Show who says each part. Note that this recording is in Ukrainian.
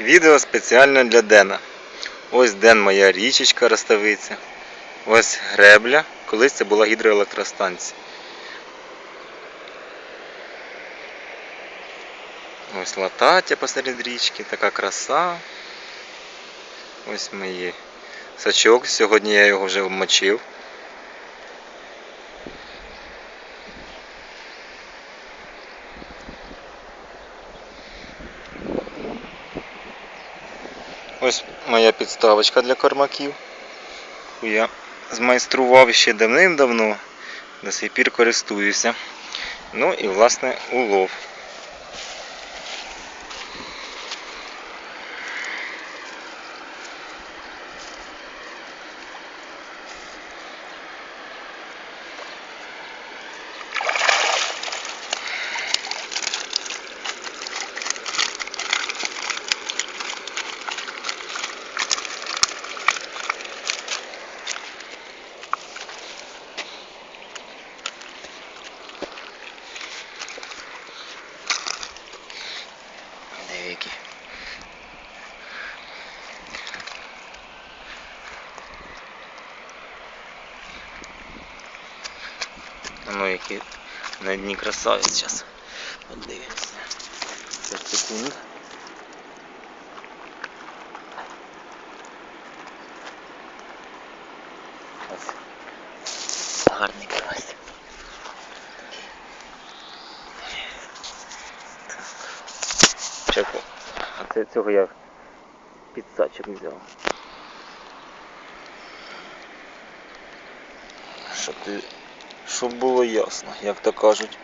Speaker 1: Відео спеціально для Дена. Ось Ден моя річечка Роставиця. Ось гребля. Колись це була гідроелектростанція. Ось латаття посеред річки, така краса. Ось мої сачок. Сьогодні я його вже вмочив. Ось моя підставочка для кормаків. Я змайстрував ще давним-давно, до сих пір користуюся. Ну і власне улов. Ну, які на дні красавець зараз. Подивимося. Це секунд. Ось. Гарний карась. Чеку. А це цього я підсачок взяв. Щоб ти. Щоб було ясно, як то кажуть.